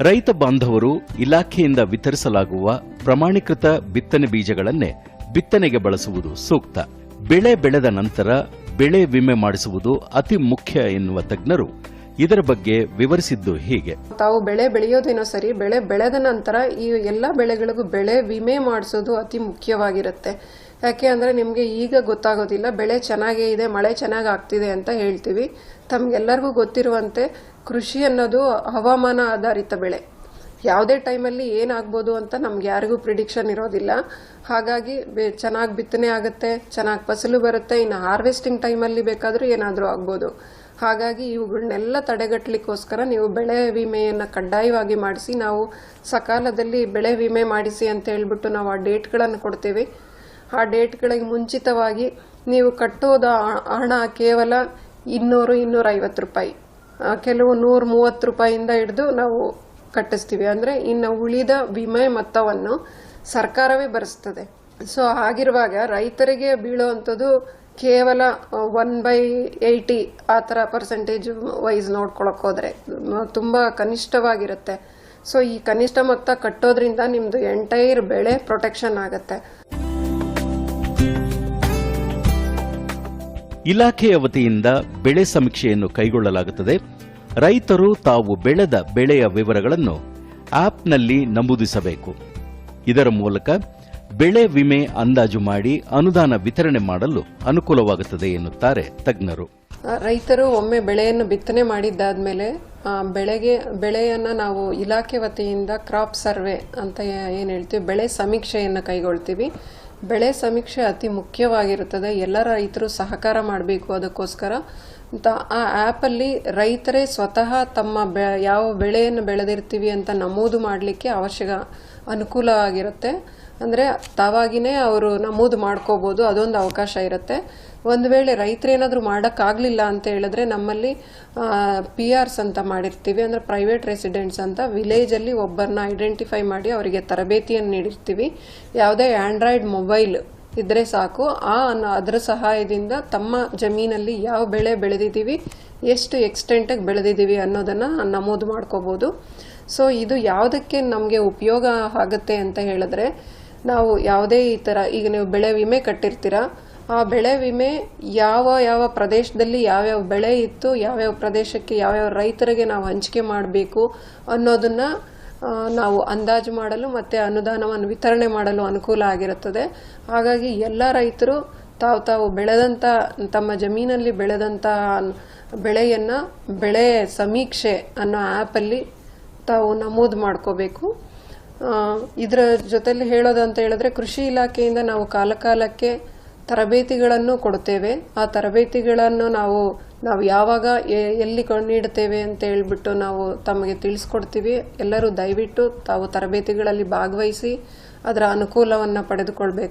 ರೈತ ಬಾಂಧವರು ಇಲಾಖೆಯಿಂದ ವಿತರಿಸಲಾಗುವ ಪ್ರಮಾಣೀಕೃತ ಬಿತ್ತನೆ ಬೀಜಗಳನ್ನೇ ಬಿತ್ತನೆಗೆ ಬಳಸುವುದು ಸೂಕ್ತ. ಬೆಳೆ ಬೆಳೆದ ನಂತರ ಬೆಳೆ ವಿಮೆ ಮಾಡಿಸುವುದು ಅತಿ ಮುಖ್ಯ ಎನ್ನುವ ತಜ್ಞರು ಇದರ ಬಗ್ಗೆ ವಿವರಿಸಿದ್ದು ಹೀಗೆ. ತಾವು ಬೆಳೆ ಬೆಳೆಯೋದೇನೋ ಸರಿ, ಬೆಳೆ ಬೆಳೆದ ನಂತರ ಈ ಎಲ್ಲ ಬೆಳೆಗಳಿಗೂ ಬೆಳೆ ವಿಮೆ ಮಾಡಿಸೋದು ಅತಿ ಮುಖ್ಯವಾಗಿರುತ್ತೆ. ಯಾಕೆ ಅಂದರೆ ನಿಮಗೆ ಈಗ ಗೊತ್ತಾಗೋದಿಲ್ಲ, ಬೆಳೆ ಚೆನ್ನಾಗೇ ಇದೆ, ಮಳೆ ಚೆನ್ನಾಗಿ ಆಗ್ತಿದೆ ಅಂತ ಹೇಳ್ತೀವಿ. ತಮಗೆಲ್ಲರಿಗೂ ಗೊತ್ತಿರುವಂತೆ ಕೃಷಿ ಅನ್ನೋದು ಹವಾಮಾನ ಆಧಾರಿತ ಬೆಳೆ. ಯಾವುದೇ ಟೈಮಲ್ಲಿ ಏನಾಗ್ಬೋದು ಅಂತ ನಮ್ಗೆ ಯಾರಿಗೂ ಪ್ರಿಡಿಕ್ಷನ್ ಇರೋದಿಲ್ಲ. ಹಾಗಾಗಿ ಚೆನ್ನಾಗಿ ಬಿತ್ತನೆ ಆಗುತ್ತೆ, ಚೆನ್ನಾಗಿ ಫಸಲು ಬರುತ್ತೆ, ಇನ್ನು ಹಾರ್ವೆಸ್ಟಿಂಗ್ ಟೈಮಲ್ಲಿ ಬೇಕಾದರೂ ಏನಾದರೂ ಆಗ್ಬೋದು. ಹಾಗಾಗಿ ಇವುಗಳನ್ನೆಲ್ಲ ತಡೆಗಟ್ಟಲಿಕ್ಕೋಸ್ಕರ ನೀವು ಬೆಳೆ ವಿಮೆಯನ್ನು ಕಡ್ಡಾಯವಾಗಿ ಮಾಡಿಸಿ, ನಾವು ಸಕಾಲದಲ್ಲಿ ಬೆಳೆ ವಿಮೆ ಮಾಡಿಸಿ ಅಂತ ಹೇಳ್ಬಿಟ್ಟು ನಾವು ಆ ಡೇಟ್ಗಳನ್ನು ಕೊಡ್ತೀವಿ. ಆ ಡೇಟ್ಗಳಿಗೆ ಮುಂಚಿತವಾಗಿ ನೀವು ಕಟ್ಟೋದ ಹಣ ಕೇವಲ ಇನ್ನೂರು ಇನ್ನೂರೈವತ್ತು ರೂಪಾಯಿ. ಕೆಲವು ನೂರ ಮೂವತ್ತು ರೂಪಾಯಿಯಿಂದ ಹಿಡಿದು ನಾವು ಕಟ್ಟಿಸ್ತೀವಿ. ಅಂದರೆ ಇನ್ನು ಉಳಿದ ವಿಮೆ ಮೊತ್ತವನ್ನು ಸರ್ಕಾರವೇ ಭರಿಸ್ತದೆ. ಸೊ ಆಗಿರುವಾಗ ರೈತರಿಗೆ ಬೀಳುವಂಥದ್ದು ಕೇವಲ ಒನ್ ಬೈ ಏಯ್ಟಿ ಆ ಥರ ಪರ್ಸೆಂಟೇಜ್ ವೈಸ್ ನೋಡ್ಕೊಳಕ್ಕೆ ತುಂಬ ಕನಿಷ್ಠವಾಗಿರುತ್ತೆ. ಸೊ, ಈ ಕನಿಷ್ಠ ಮೊತ್ತ ಕಟ್ಟೋದ್ರಿಂದ ನಿಮ್ಮದು ಎಂಟೈರ್ ಬೆಳೆ ಪ್ರೊಟೆಕ್ಷನ್ ಆಗುತ್ತೆ. ಇಲಾಖೆಯ ವತಿಯಿಂದ ಬೆಳೆ ಸಮೀಕ್ಷೆಯನ್ನು ಕೈಗೊಳ್ಳಲಾಗುತ್ತದೆ. ರೈತರು ತಾವು ಬೆಳೆದ ಬೆಳೆಯ ವಿವರಗಳನ್ನು ಆಪ್ನಲ್ಲಿ ನಮೂದಿಸಬೇಕು. ಇದರ ಮೂಲಕ ಬೆಳೆ ವಿಮೆ ಅಂದಾಜು ಮಾಡಿ ಅನುದಾನ ವಿತರಣೆ ಮಾಡಲು ಅನುಕೂಲವಾಗುತ್ತದೆ ಎನ್ನುತ್ತಾರೆ ತಜ್ಞರು. ರೈತರು ಒಮ್ಮೆ ಬೆಳೆಯನ್ನು ಬಿತ್ತನೆ ಮಾಡಿದ್ದಾದ್ಮೇಲೆ ಬೆಳೆಗೆ, ಬೆಳೆಯನ್ನು ನಾವು ಇಲಾಖೆ ವತಿಯಿಂದ ಕ್ರಾಪ್ ಸರ್ವೆ ಅಂತ ಏನು ಹೇಳ್ತೀವಿ, ಬೆಳೆ ಸಮೀಕ್ಷೆಯನ್ನು ಕೈಗೊಳ್ತೀವಿ. ಬೆಳೆ ಸಮೀಕ್ಷೆ ಅತಿ ಮುಖ್ಯವಾಗಿರುತ್ತದೆ. ಎಲ್ಲ ರೈತರು ಸಹಕಾರ ಮಾಡಬೇಕು ಅದಕ್ಕೋಸ್ಕರ. ಅಂತ ಆ ಆ್ಯಪಲ್ಲಿ ರೈತರೇ ಸ್ವತಃ ತಮ್ಮ ಬೆ, ಯಾವ ಬೆಳೆಯನ್ನು ಬೆಳೆದಿರ್ತೀವಿ ಅಂತ ನಮೂದು ಮಾಡಲಿಕ್ಕೆ ಅವಶ್ಯಕ ಅನುಕೂಲವಾಗಿರುತ್ತೆ ಅಂದರೆ ತಾವಾಗಿನೇ ಅವರು ನಮೂದು ಮಾಡ್ಕೋಬೋದು, ಅದೊಂದು ಅವಕಾಶ ಇರುತ್ತೆ. ಒಂದು ವೇಳೆ ರೈತರೇನಾದರೂ ಮಾಡೋಕ್ಕಾಗಲಿಲ್ಲ ಅಂತ ಹೇಳಿದ್ರೆ ನಮ್ಮಲ್ಲಿ ಪಿ ಆರ್ಸ್ ಅಂತ ಮಾಡಿರ್ತೀವಿ, ಅಂದರೆ ಪ್ರೈವೇಟ್ ರೆಸಿಡೆಂಟ್ಸ್ ಅಂತ ವಿಲೇಜಲ್ಲಿ ಒಬ್ಬರನ್ನ ಐಡೆಂಟಿಫೈ ಮಾಡಿ ಅವರಿಗೆ ತರಬೇತಿಯನ್ನು ನೀಡಿರ್ತೀವಿ. ಯಾವುದೇ ಆ್ಯಂಡ್ರಾಯ್ಡ್ ಮೊಬೈಲ್ ಇದ್ದರೆ ಸಾಕು, ಆ ಅದರ ಸಹಾಯದಿಂದ ತಮ್ಮ ಜಮೀನಲ್ಲಿ ಯಾವ ಬೆಳೆ ಬೆಳೆದಿದ್ದೀವಿ, ಎಷ್ಟು ಎಕ್ಸ್ಟೆಂಟಾಗಿ ಬೆಳೆದಿದ್ದೀವಿ ಅನ್ನೋದನ್ನು ನಮೂದು ಮಾಡ್ಕೋಬೋದು. ಸೊ ಇದು ಯಾವುದಕ್ಕೆ ನಮಗೆ ಉಪಯೋಗ ಆಗುತ್ತೆ ಅಂತ ಹೇಳಿದ್ರೆ ನಾವು ಯಾವುದೇ ಈ ಥರ ಈಗ ನೀವು ಬೆಳೆ ವಿಮೆ ಕಟ್ಟಿರ್ತೀರ, ಆ ಬೆಳೆ ವಿಮೆ ಯಾವ ಯಾವ ಪ್ರದೇಶದಲ್ಲಿ ಯಾವ್ಯಾವ ಬೆಳೆ ಇತ್ತು, ಯಾವ್ಯಾವ ಪ್ರದೇಶಕ್ಕೆ ಯಾವ್ಯಾವ ರೈತರಿಗೆ ನಾವು ಹಂಚಿಕೆ ಮಾಡಬೇಕು ಅನ್ನೋದನ್ನು ನಾವು ಅಂದಾಜು ಮಾಡಲು ಮತ್ತು ಅನುದಾನವನ್ನು ವಿತರಣೆ ಮಾಡಲು ಅನುಕೂಲ ಆಗಿರುತ್ತದೆ. ಹಾಗಾಗಿ ಎಲ್ಲ ರೈತರು ತಾವು ತಾವು ಬೆಳೆದಂಥ ತಮ್ಮ ಜಮೀನಲ್ಲಿ ಬೆಳೆದಂಥ ಬೆಳೆಯನ್ನು, ಬೆಳೆ ಸಮೀಕ್ಷೆ ಅನ್ನೋ ಆ್ಯಪಲ್ಲಿ ತಾವು ನಮೂದು ಮಾಡ್ಕೋಬೇಕು. ಇದರ ಜೊತೆಲಿ ಅಂತ ಹೇಳಿದ್ರೆ ಕೃಷಿ ಇಲಾಖೆಯಿಂದ ನಾವು ಕಾಲಕಾಲಕ್ಕೆ ತರಬೇತಿಗಳನ್ನು ಕೊಡ್ತೇವೆ. ಆ ತರಬೇತಿಗಳನ್ನು ನಾವು ನಾವು ಯಾವಾಗ ಎಲ್ಲಿ ನೀಡುತ್ತೇವೆ ಅಂತ ಹೇಳ್ಬಿಟ್ಟು ನಾವು ತಮಗೆ ತಿಳಿಸ್ಕೊಡ್ತೀವಿ. ಎಲ್ಲರೂ ದಯವಿಟ್ಟು ತಾವು ತರಬೇತಿಗಳಲ್ಲಿ ಭಾಗವಹಿಸಿ ಅದರ ಅನುಕೂಲವನ್ನು ಪಡೆದುಕೊಳ್ಬೇಕು.